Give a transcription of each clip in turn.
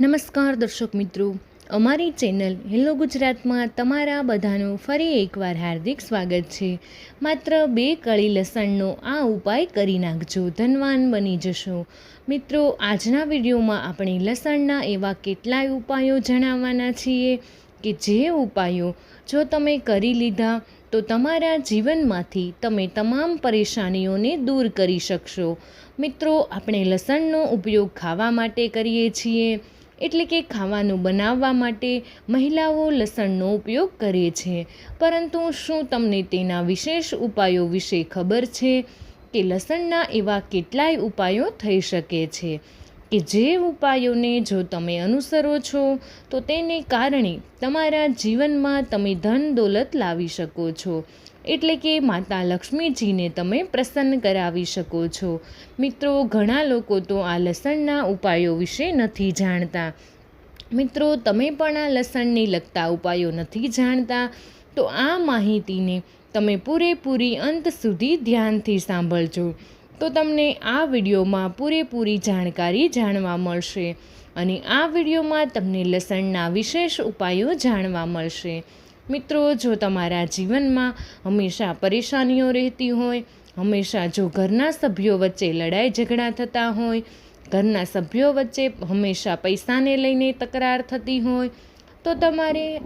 નમસ્કાર દર્શક મિત્રો. અમારી ચેનલ હેલો ગુજરાતમાં તમારા બધાનું ફરી એકવાર હાર્દિક સ્વાગત છે. માત્ર બે કળી લસણનો આ ઉપાય કરી નાખજો. ધનવાન બની જશો. મિત્રો, આજના વિડીયોમાં આપણે લસણના એવા કેટલાય ઉપાયો જણાવવાના છીએ કે જે ઉપાયો જો તમે કરી લીધા તો તમારા જીવનમાંથી તમે તમામ પરેશાનીઓને દૂર કરી શકશો. મિત્રો, આપણે લસણનો ઉપયોગ ખાવા માટે કરીએ છીએ. એટલે કે ખાવાનું બનાવવા માટે મહિલાઓ લસણનો ઉપયોગ કરે છે. પરંતુ શું તમને તેના વિશેષ ઉપાયો વિશે ખબર છે? કે લસણના એવા કેટલાય ઉપાયો થઈ શકે છે? કે જે ઉપાયોને જો તમે અનુસરો છો, તો તેને કારણે તમારા જીવનમાં તમે ધન દોલત લાવી શકો છો. એટલે કે માતા લક્ષ્મીજીને તમે પ્રસન્ન કરાવી શકો છો. મિત્રો, ઘણા લોકો તો આ લસણના ઉપાયો વિશે નથી જાણતા. મિત્રો, તમે પણ આ લસણને લગતા ઉપાયો નથી જાણતા? તો આ માહિતીને તમે પૂરેપૂરી અંત સુધી ધ્યાનથી સાંભળજો. તો તમને આ વિડીયોમાં પૂરેપૂરી જાણકારી જાણવા મળશે અને આ વિડીયોમાં તમને લસણના વિશેષ ઉપાયો જાણવા મળશે. મિત્રો, જો તમારા જીવનમાં હંમેશા પરેશાનીઓ રહેતી હોય, હંમેશા જો ઘરના સભ્યો વચ્ચે લડાઈ ઝઘડા થતા હોય, ઘરના સભ્યો વચ્ચે હંમેશા પૈસાને લઈને તકરાર થતી હોય, તો તમારે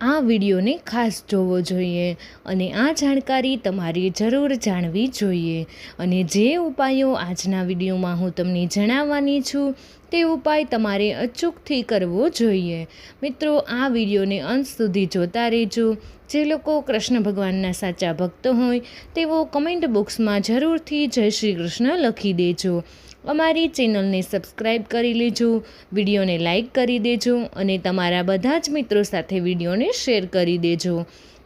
આ વિડીયોને ખાસ જોવો જોઈએ અને આ જાણકારી તમારે જરૂર જાણવી જોઈએ. અને જે ઉપાયો આજના વિડીયોમાં હું તમને જણાવવાની છું, તે ઉપાય તમારે અચૂકથી કરવો જોઈએ. મિત્રો, આ વિડીયોને અંત સુધી જોતા રહેજો. જે લોકો કૃષ્ણ ભગવાનના સાચા ભક્ત હોય, તેઓ કમેન્ટ બોક્સમાં જરૂરથી જય શ્રી કૃષ્ણ લખી દેજો. અમારી ચેનલને સબસ્ક્રાઈબ કરી લેજો, વિડીયોને લાઈક કરી દેજો અને તમારા બધા જ મિત્રો સાથે વિડીયોને શેર કરી દેજો.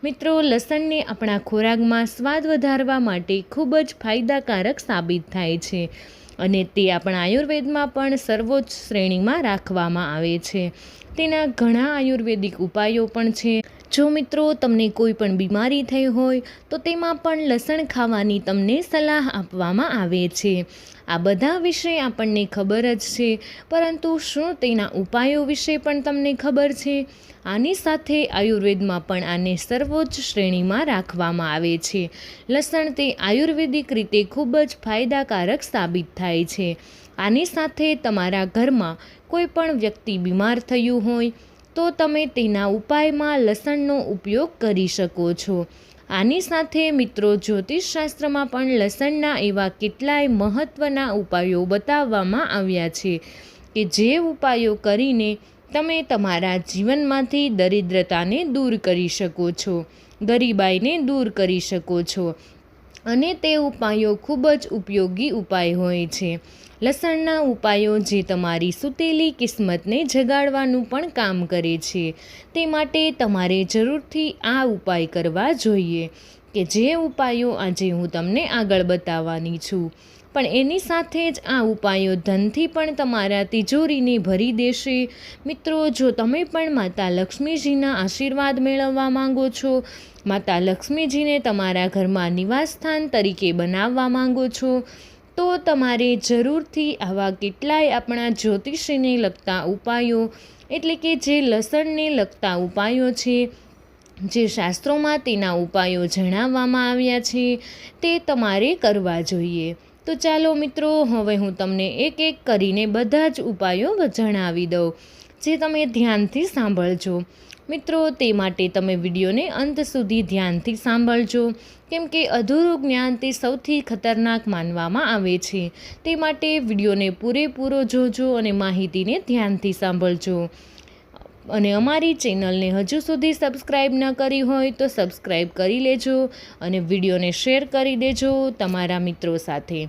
મિત્રો, લસણને આપણા ખોરાકમાં સ્વાદ વધારવા માટે ખૂબ જ ફાયદાકારક સાબિત થાય છે અને તે આપણા આયુર્વેદમાં પણ સર્વોચ્ચ શ્રેણીમાં રાખવામાં આવે છે. તેના ઘણા આયુર્વેદિક ઉપાયો પણ છે. જો મિત્રો તમને કોઈ પણ બીમારી થઈ હોય, તો તેમાં પણ લસણ ખાવાની તમને સલાહ આપવામાં આવે છે. આ બધા વિશે આપણને ખબર જ છે, પરંતુ શું તેના ઉપાયો વિશે પણ તમને ખબર છે? આની સાથે આયુર્વેદમાં પણ આને સર્વોચ્ચ શ્રેણીમાં રાખવામાં આવે છે. લસણ તે આયુર્વેદિક રીતે ખૂબ જ ફાયદાકારક સાબિત થાય છે. આની સાથે તમારા ઘરમાં કોઈ પણ વ્યક્તિ બીમાર થયું હોય તો તમે તેના ઉપાયમાં લસણનો ઉપયોગ કરી શકો છો. આની સાથે મિત્રો જ્યોતિષશાસ્ત્રમાં પણ લસણના એવા કેટલાય મહત્ત્વના ઉપાયો બતાવવામાં આવ્યા છે કે જે ઉપાયો કરીને તમે તમારા જીવનમાંથી દરિદ્રતાને દૂર કરી શકો છો, ગરીબાઈને દૂર કરી શકો છો અને તે ઉપાયો ખૂબ જ ઉપયોગી ઉપાય હોય છે. લસણના ઉપાયો જે તમારી સૂતેલી કિસ્મતને જગાડવાનું પણ કામ કરે છે. તે માટે તમારે જરૂરથી આ ઉપાય કરવા જોઈએ કે જે ઉપાયો આજે હું તમને આગળ બતાવવાની છું. પણ એની સાથે જ આ ઉપાયો ધનથી પણ તમારા તિજોરીને ભરી દેશે. મિત્રો, જો તમે પણ માતા લક્ષ્મીજીના આશીર્વાદ મેળવવા માંગો છો માતા લક્ષ્મીજીને તમારા ઘરમાં નિવાસસ્થાન તરીકે બનાવવા માંગો છો, તો તમારે જરૂરથી આવા કેટલાય આપણા જ્યોતિષીને લગતા ઉપાયો, એટલે કે જે લસણને લગતા ઉપાયો છે, જે શાસ્ત્રોમાં તેના ઉપાયો જણાવવામાં આવ્યા છે, તે તમારે કરવા જોઈએ. તો ચાલો મિત્રો, હવે હું તમને એક એક કરીને બધા જ ઉપાયો જણાવી દઉં, જે તમે ધ્યાનથી સાંભળજો. મિત્રો, તે માટે તમે વિડીયોને અંત સુધી ધ્યાનથી સાંભળજો. કેમ કે અધૂરું જ્ઞાન તે સૌથી ખતરનાક માનવામાં આવે છે. તે માટે વિડીયોને પૂરેપૂરો જોજો અને માહિતીને ધ્યાનથી સાંભળજો. અને અમારી ચેનલને હજુ સુધી સબસ્ક્રાઈબ ન કરી હોય તો સબસ્ક્રાઈબ કરી લેજો અને વિડીયોને શેર કરી દેજો તમારા મિત્રો સાથે.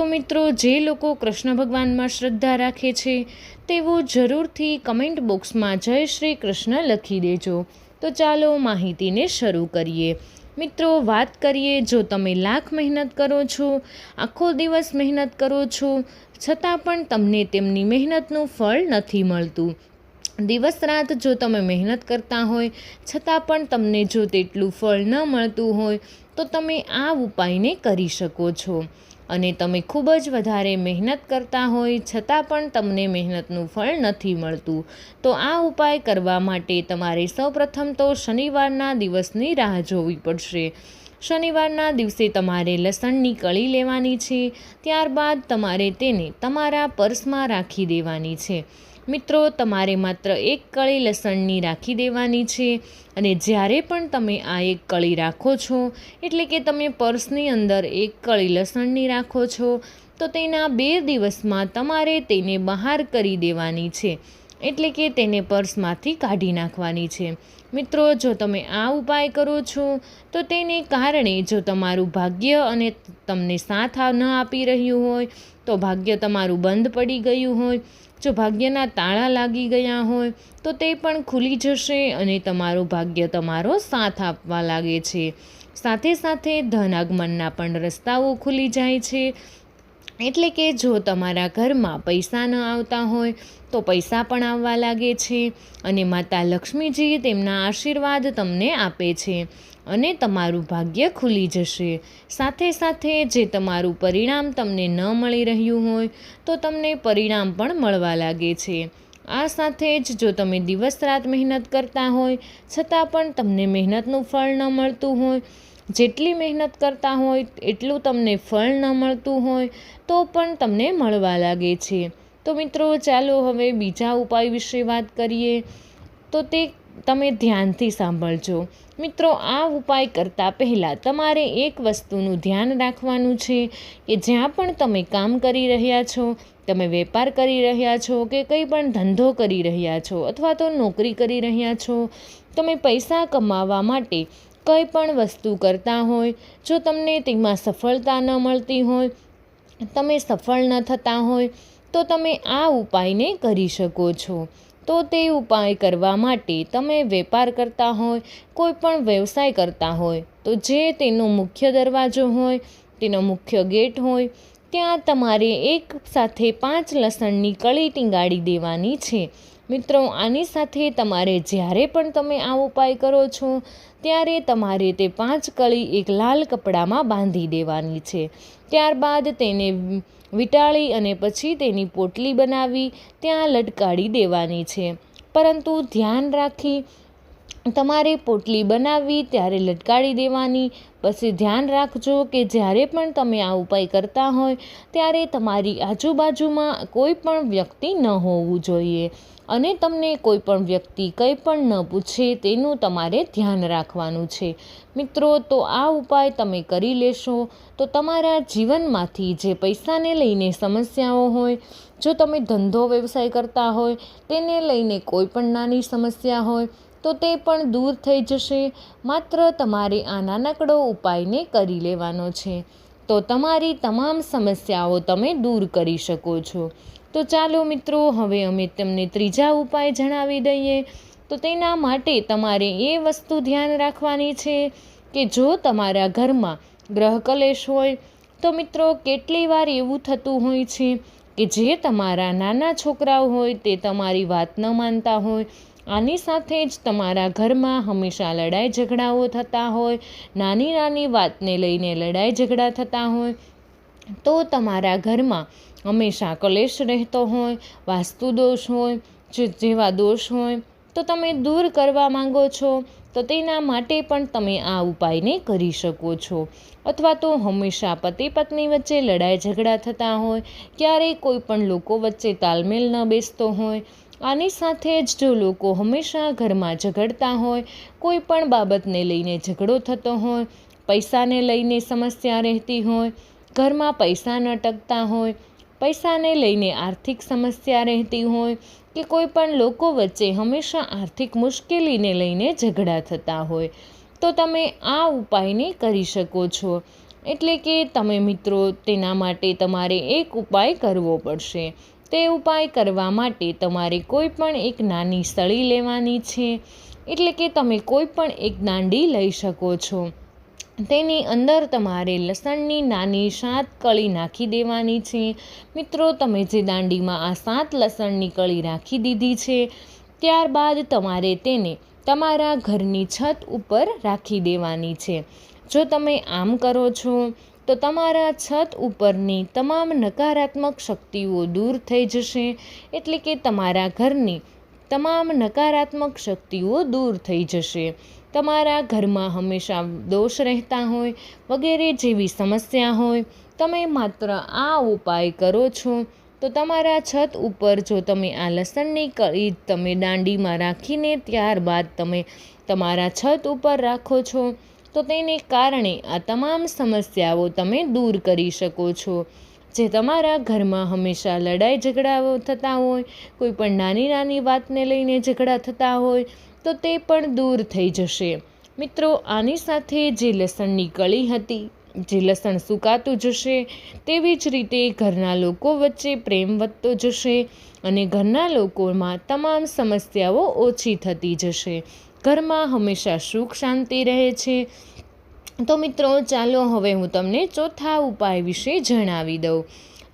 તો મિત્રો, જે લોકો કૃષ્ણ ભગવાનમાં શ્રદ્ધા રાખે છે, તેઓ જરૂરથી કમેન્ટ બોક્સમાં જય શ્રી કૃષ્ણ લખી દેજો. તો ચાલો માહિતીને શરૂ કરીએ. મિત્રો, વાત કરીએ, જો તમે લાખ મહેનત કરો છો, આખો દિવસ મહેનત કરો છો, છતાં પણ તમને તેમની મહેનતનું ફળ નથી મળતું. દિવસ રાત જો તમે મહેનત કરતા હોય, છતાં પણ તમને જો તેટલું ફળ ન મળતું હોય, તો તમે આ ઉપાયને કરી શકો છો. અને તમે ખૂબ જ વધારે મહેનત કરતા હોય, છતાં પણ તમને મહેનતનું ફળ નથી મળતું. તો આ ઉપાય કરવા માટે તમારે સૌપ્રથમ તો શનિવારના દિવસની રાહ જોવી પડશે. શનિવારના દિવસે તમારે લસણની કળી લેવાની છે. ત્યારબાદ તમારે તેને તમારા પર્સમાં રાખી દેવાની છે. મિત્રો, તમારે માત્ર એક કળી લસણની રાખી દેવાની છે અને જ્યારે પણ તમે આ એક કળી રાખો છો, એટલે કે તમે પર્સની અંદર એક કળી લસણની રાખો છો, તો તેના બે દિવસમાં તમારે તેને બહાર કરી દેવાની છે, એટલે કે તેને પર્સમાંથી કાઢી નાખવાની છે. મિત્રો, જો તમે આ ઉપાય કરો છો, તો તેને કારણે જો તમારું ભાગ્ય અને તમને સાથ ન આપી રહ્યું હોય, તો ભાગ્ય તમારું બંધ પડી ગયું હોય જો ભાગ્યના તાળા લાગી ગયા હોય, તો તે પણ ખુલી જશે અને તમારું ભાગ્ય તમારો સાથ આપવા લાગે છે. સાથે સાથે ધન આગમનના પણ રસ્તાઓ ખુલી જાય છે. એટલે કે જો તમારા ઘરમાં પૈસા ન આવતા હોય, તો પૈસા પણ આવવા લાગે છે અને માતા લક્ષ્મીજી તેમના આશીર્વાદ તમને આપે છે. અને તમારું ભાગ્ય ખુલી જશે. સાથે સાથે જે તમારું પરિણામ તમને ન મળી રહ્યું હોય, તો તમને પરિણામ પણ મળવા લાગે છે. આ સાથે જ જો તમે દિવસ રાત મહેનત કરતા હોય, છતાં પણ તમને મહેનતનું ફળ ન મળતું હોય, જેટલી મહેનત કરતા હોય, એટલું તમને ફળ ન મળતું હોય, તો પણ તમને મળવા લાગે છે. તો મિત્રો ચાલો હવે બીજા ઉપાય વિશે વાત કરીએ. તો તે તમે ધ્યાનથી સાંભળજો. મિત્રો, આ ઉપાય કરતાં પહેલાં તમારે એક વસ્તુનું ધ્યાન રાખવાનું છે કે જ્યાં પણ તમે કામ કરી રહ્યા છો, તમે વેપાર કરી રહ્યા છો કે કંઈ પણ ધંધો કરી રહ્યા છો અથવા તો નોકરી કરી રહ્યા છો, તમે પૈસા કમાવા માટે કંઈ પણ વસ્તુ કરતા હોય, જો તમને તેમાં સફળતા ન મળતી હોય, તમે સફળ ન થતા હોય, તો તમે આ ઉપાયને કરી શકો છો. તો તે ઉપાય કરવા માટે તમે વેપાર કરતા હોય, કોઈ પણ વ્યવસાય કરતા હોય, તો જે તેનો મુખ્ય દરવાજો હોય, તેનો મુખ્ય ગેટ હોય, ત્યાં તમારે એક સાથે પાંચ લસણની કળી ટીંગાડી દેવાની છે. મિત્રો, આની સાથે તમારે જ્યારે પણ તમે આ ઉપાય કરો છો, ત્યારે તમારે તે પાંચ કળી એક લાલ કપડામાં બાંધી દેવાની છે. ત્યારબાદ તેને વીંટાળી અને પછી તેની પોટલી બનાવી ત્યાં લટકાડી દેવાની છે. પરંતુ ધ્યાન રાખી તમારે પોટલી બનાવવી ત્યારે લટકાડી દેવાની. પછી ધ્યાન રાખજો કે જ્યારે પણ તમે આ ઉપાય કરતા હોય ત્યારે તમારી આજુબાજુમાં કોઈ પણ વ્યક્તિ ન હોવું જોઈએ. અને તમને કોઈ પણ વ્યક્તિ કંઈ પણ ન પૂછે તેનું તમારે ધ્યાન રાખવાનું છે. મિત્રો, તો આ ઉપાય તમે કરી લેશો તો તમારા જીવનમાંથી જે પૈસાને લઈને સમસ્યાઓ હોય, જો તમે ધંધો વ્યવસાય કરતા હોય, તેને લઈને કોઈ પણ નાની સમસ્યા હોય, તો તે પણ દૂર થઈ જશે. માત્ર તમારે આ નાનકડો ઉપાયને કરી લેવાનો છે. તો તમારી તમામ સમસ્યાઓ તમે દૂર કરી શકો છો. તો ચાલો મિત્રો, હવે અમે તમને ત્રીજા ઉપાય જણાવી દઈએ. તો તેના માટે તમારે એ વસ્તુ ધ્યાન રાખવાની છે કે જો તમારા ઘરમાં ગ્રહ કલેશ હોય, તો મિત્રો કેટલી વાર એવું થતું હોય છે કે જે તમારા નાના છોકરાઓ હોય તે તમારી વાત ન માનતા હોય. આની સાથે જ તમારા ઘરમાં હંમેશા લડાઈ ઝઘડાઓ થતા હોય નાની નાની વાતને લઈને લડાઈ ઝઘડા થતા હોય. તો તમારા ઘરમાં હંમેશા કલેશ રહેતો હોય વાસ્તુ દોષ હોય જેવા દોષ હોય, તો તમે દૂર કરવા માંગો છો, તો તેના માટે પણ તમે આ ઉપાયને કરી શકો છો. અથવા તો હંમેશા પતિ પત્ની વચ્ચે લડાઈ ઝઘડા થતા હોય ક્યારેય કોઈ પણ લોકો વચ્ચે તાલમેલ ન બેસતો હોય, આની સાથે જ જો લોકો હંમેશા ઘરમાં ઝઘડતા હોય, કોઈ પણ બાબતને લઈને ઝઘડો થતો હોય, પૈસાને લઈને સમસ્યા રહેતી હોય ઘરમાં પૈસા ન ટકતા હોય, પૈસાને લઈને આર્થિક સમસ્યા રહેતી હોય કે કોઈ પણ લોકો વચ્ચે હંમેશા આર્થિક મુશ્કેલીને લઈને ઝઘડા થતા હોય, તો તમે આ ઉપાયને કરી શકો છો. એટલે કે તમે મિત્રો, તેના માટે તમારે એક ઉપાય કરવો પડશે. તે ઉપાય કરવા માટે તમારે કોઈ પણ એક નાની સળી લેવાની છે. એટલે કે તમે કોઈ પણ એક દાંડી લઈ શકો છો. તેની અંદર તમારે લસણની નાની સાત કળી નાખી દેવાની છે. મિત્રો, તમે જે દાંડીમાં આ સાત લસણની કળી રાખી દીધી છે, ત્યારબાદ તમારે તેને તમારા ઘરની છત ઉપર રાખી દેવાની છે. જો તમે આમ કરો છો, તો તમારા છત ઉપરની તમામ નકારાત્મક શક્તિઓ દૂર થઈ જશે, એટલે કે તમારા ઘરની તમામ નકારાત્મક શક્તિઓ દૂર થઈ જશે. તમારા ઘરમાં હંમેશા દોષ રહેતા હોય, વગેરે જેવી સમસ્યા હોય, તમે માત્ર આ ઉપાય કરો છો, તો તમારા છત ઉપર જો તમે આ લસણની કળી તમે દાંડીમાં રાખીને ત્યારબાદ તમે તમારા છત ઉપર રાખો છો, તો તેને કારણે આ તમામ સમસ્યાઓ તમે દૂર કરી શકો છો. જે તમારા ઘરમાં હંમેશા લડાઈ ઝઘડાઓ થતા હોય, કોઈ પણ નાની નાની વાતને લઈને ઝઘડા થતા હોય તો તે પણ દૂર થઈ જશે. મિત્રો, આની સાથે જે લસણની કળી હતી, જે લસણ સુકાતું જશે, તેવી જ રીતે ઘરના લોકો વચ્ચે પ્રેમ વધતો જશે અને ઘરના લોકોમાં તમામ સમસ્યાઓ ઓછી થતી જશે. ઘરમાં હંમેશા સુખ શાંતિ રહે છે. તો મિત્રો, ચાલો હવે હું તમને ચોથા ઉપાય વિશે જણાવી દઉં.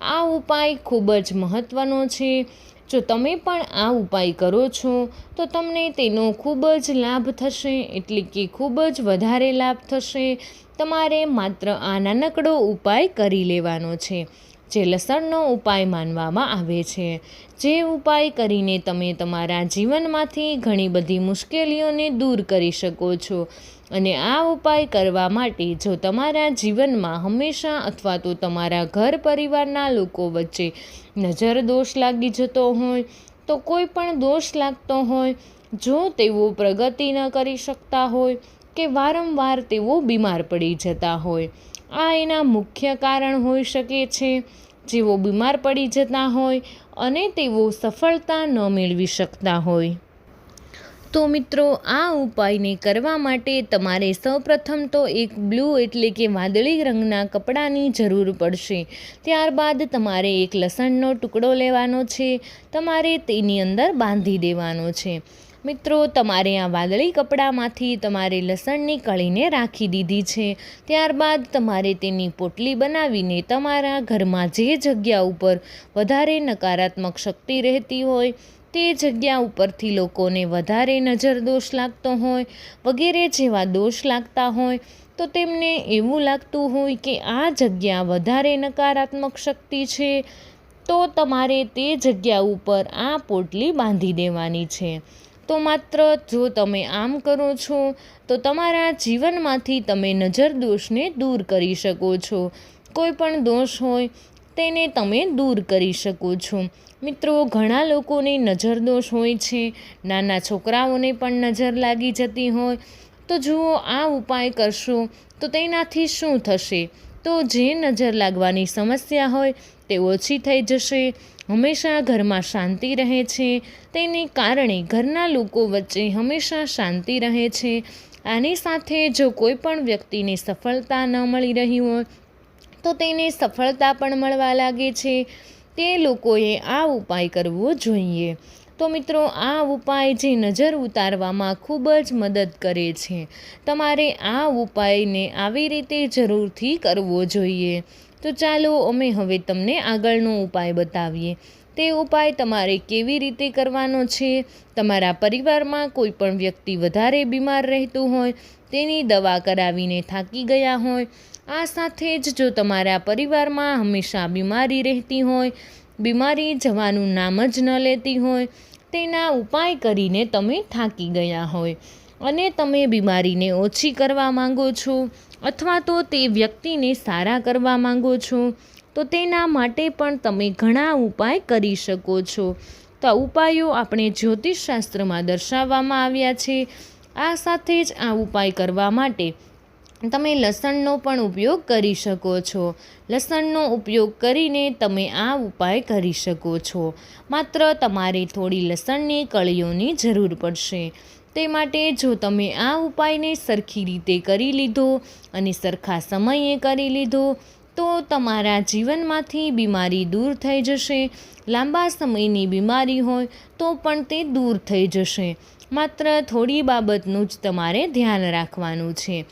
આ ઉપાય ખૂબ જ મહત્ત્વનો છે. જો તમે પણ આ ઉપાય કરો છો, તો તમને તેનો ખૂબ જ લાભ થશે, એટલે કે ખૂબ જ વધારે લાભ થશે. તમારે માત્ર આ નાનકડો ઉપાય કરી લેવાનો છે. જે લસણનો ઉપાય માનવામાં આવે છે. જે ઉપાય કરીને તમે તમારા જીવનમાંથી ઘણી બધી મુશ્કેલીઓને દૂર કરી શકો છો. અને આ ઉપાય કરવા માટે જો તમારા જીવનમાં હંમેશા અથવા તો તમારા ઘર પરિવારના લોકો વચ્ચે નજર દોષ લાગી જતો હોય, તો કોઈ પણ દોષ લાગતો હોય, જો તેઓ પ્રગતિ ન કરી શકતા હોય કે વારંવાર તેઓ બીમાર પડી જતા હોય આ એના મુખ્ય કારણ હોઈ શકે છે, જેઓ બીમાર પડી જતા હોય અને તેઓ સફળતા ન મેળવી શકતા હોય. તો મિત્રો, આ ઉપાયને કરવા માટે તમારે સૌપ્રથમ તો એક બ્લુ એટલે કે વાદળી રંગના કપડાની જરૂર પડશે. ત્યારબાદ તમારે એક લસણનો ટુકડો લેવાનો છે, તમારે તેની અંદર બાંધી દેવાનો છે. મિત્રો, તમારે આ વાદળી કપડામાંથી તમારે લસણની કળીને રાખી દીધી છે. ત્યારબાદ તમારે તેની પોટલી બનાવીને તમારા ઘરમાં જે જગ્યા ઉપર વધારે નકારાત્મક શક્તિ રહેતી હોય, તે જગ્યા ઉપરથી લોકોને વધારે નજર દોષ લાગતો હોય, વગેરે જેવા દોષ લાગતા હોય, તો તેમને એવું લાગતું હોય કે આ જગ્યા વધારે નકારાત્મક શક્તિ છે, તો તમારે તે જગ્યા ઉપર આ પોટલી બાંધી દેવાની છે. તો માત્ર જો તમે આમ કરો છો, તો તમારા જીવનમાંથી તમે નજર દોષને દૂર કરી શકો છો. કોઈ પણ દોષ હોય, તેને તમે દૂર કરી શકો છો. મિત્રો, ઘણા લોકોને નજર દોષ હોય છે, નાના છોકરાઓને પણ નજર લાગી જતી હોય. તો જુઓ, આ ઉપાય કરશો તો તેનાથી શું થશે? તો જે નજર લાગવાની સમસ્યા હોય તે ઓછી થઈ જશે. હંમેશા ઘરમાં શાંતિ રહે છે. તેને કારણે ઘરના લોકો વચ્ચે હંમેશા શાંતિ રહે છે. આની સાથે જો કોઈ પણ વ્યક્તિને સફળતા ન મળી રહી હોય, તો તેને સફળતા પણ મળવા લાગે છે. તે લોકોએ આ ઉપાય કરવો જોઈએ. તો મિત્રો, આ ઉપાય જે નજર ઉતારવામાં ખૂબ જ મદદ કરે છે. તમારે આ ઉપાયને આવી રીતે જરૂરથી કરવો જોઈએ. તો ચાલો અમે હવે તમને આગળનો ઉપાય બતાવીએ. તે ઉપાય તમારે કેવી રીતે કરવાનો છે? તમારા પરિવારમાં કોઈ પણ વ્યક્તિ વધારે બીમાર રહેતું હોય, તેની દવા કરાવીને થાકી ગયા હોય, આ સાથે જ જો તમારા પરિવારમાં હંમેશા બીમારી રહેતી હોય બીમારી જવાનું નામ જ ન લેતી હોય, તેના ઉપાય કરીને તમે થાકી ગયા હોય. અને તમે બીમારીને ઓછી કરવા માંગો છો, અથવા તો તે વ્યક્તિને સારા કરવા માંગો છો, તો તેના માટે પણ તમે ઘણા ઉપાય કરી શકો છો. તો ઉપાયો આપણે જ્યોતિષશાસ્ત્રમાં દર્શાવવામાં આવ્યા છે. આ સાથે જ આ ઉપાય કરવા માટે તમે લસણનો પણ ઉપયોગ કરી શકો છો. લસણનો ઉપયોગ કરીને તમે આ ઉપાય કરી શકો છો. માત્ર તમારે થોડી લસણની કળીઓની જરૂર પડશે. તે માટે જો તમે આ ઉપાયને સરખી રીતે કરી લીધો અને સરખા સમયે કરી લીધો, તો તમારા જીવનમાંથી બીમારી દૂર થઈ જશે. લાંબા સમયની બીમારી હોય તો પણ તે દૂર થઈ જશે. માત્ર થોડી બાબતનું જ તમારે ધ્યાન રાખવાનું છે.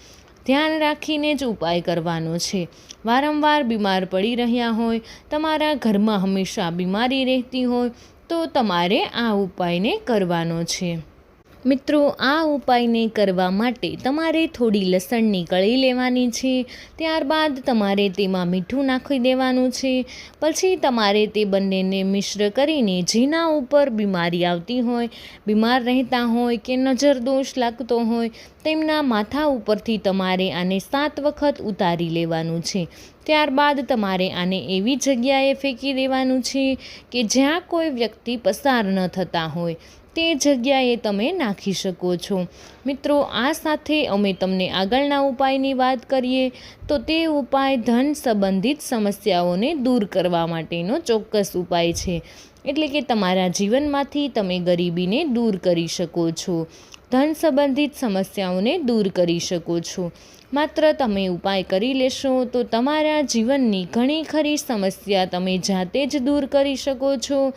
ધ્યાન રાખીને જ ઉપાય કરવાનો છે. વારંવાર બીમાર પડી રહ્યા હોય, તમારા ઘરમાં હંમેશા બીમારી રહેતી હોય, તો તમારે આ ઉપાયને કરવાનો છે. મિત્રો, આ ઉપાયને કરવા માટે તમારે થોડી લસણની કળી લેવાની છે. ત્યારબાદ તમારે તેમાં મીઠું નાખી દેવાનું છે. પછી તમારે તે બંનેને મિશ્ર કરીને જેના ઉપર બીમારી આવતી હોય, બીમાર રહેતા હોય કે નજર દોષ લાગતો હોય, તેમના માથા ઉપરથી તમારે આને સાત વખત ઉતારી લેવાનું છે. ત્યારબાદ તમારે આને એવી જગ્યાએ ફેંકી દેવાનું છે કે જ્યાં કોઈ વ્યક્તિ પસાર ન થતા હોય. તે જગ્યાએ તમે નાખી શકો છો. મિત્રો, આ સાથે અમે તમને આગળના ઉપાયની વાત કરીએ તો તે ઉપાય ધન સંબંધિત સમસ્યાઓને દૂર કરવા માટેનો ચોક્કસ ઉપાય છે. એટલે કે તમારા જીવનમાંથી તમે ગરીબીને દૂર કરી શકો છો. ધન સંબંધિત સમસ્યાઓને દૂર કરી શકો છો. માત્ર તમે ઉપાય કરી લેશો તો તમારા જીવનની ઘણી ખરી સમસ્યા તમે જાતે જ દૂર કરી શકો છો.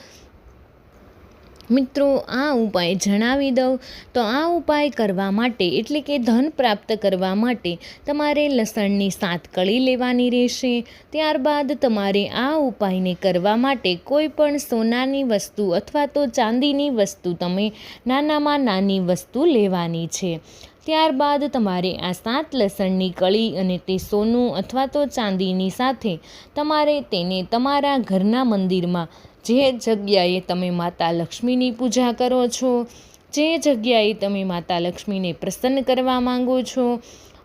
મિત્રો, આ ઉપાય જણાવી દઉં. તો આ ઉપાય કરવા માટે, એટલે કે ધન પ્રાપ્ત કરવા માટે, તમારે લસણની સાત કળી લેવાની રહેશે. ત્યારબાદ તમારે આ ઉપાયને કરવા માટે કોઈ પણ સોનાની વસ્તુ અથવા તો ચાંદીની વસ્તુ તમે નાનામાં નાની વસ્તુ લેવાની છે. ત્યારબાદ તમારે આ સાત લસણની કળી અને તે સોનું અથવા તો ચાંદીની સાથે તમારે તેને તમારા ઘરના મંદિરમાં જે જગ્યાએ તમે માતા લક્ષ્મીની પૂજા કરો છો, જે જગ્યાએ તમે માતા લક્ષ્મીને પ્રસન્ન કરવા માંગો છો,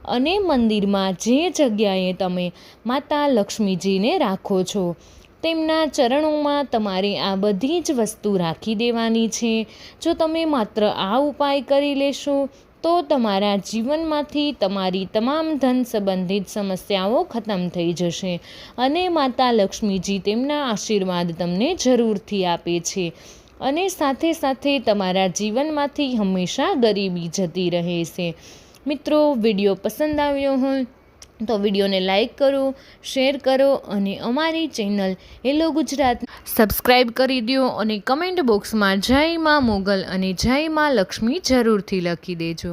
અને મંદિરમાં જે જગ્યાએ તમે માતા લક્ષ્મીજીને રાખો છો, તેમના ચરણોમાં તમારે આ બધી જ વસ્તુ રાખી દેવાની છે. જો તમે માત્ર આ ઉપાય કરી લેશો તો તમારા જીવનમાંથી તમારી તમામ ધન સંબંધિત સમસ્યાઓ ખતમ થઈ જશે અને માતા લક્ષ્મીજી તેમના આશીર્વાદ તમને જરૂરથી આપે છે. અને સાથે સાથે તમારા જીવનમાંથી હંમેશા ગરીબી જતી રહે છે. મિત્રો, વીડિયો પસંદ આવ્યો હોય તો વિડીયોને લાઇક કરો, શેર કરો અને અમારી ચેનલ હેલો ગુજરાત સબસ્ક્રાઈબ કરી દો અને કમેન્ટ બોક્સમાં જય માં મોગલ અને જય માં લક્ષ્મી જરૂરથી લખી દેજો.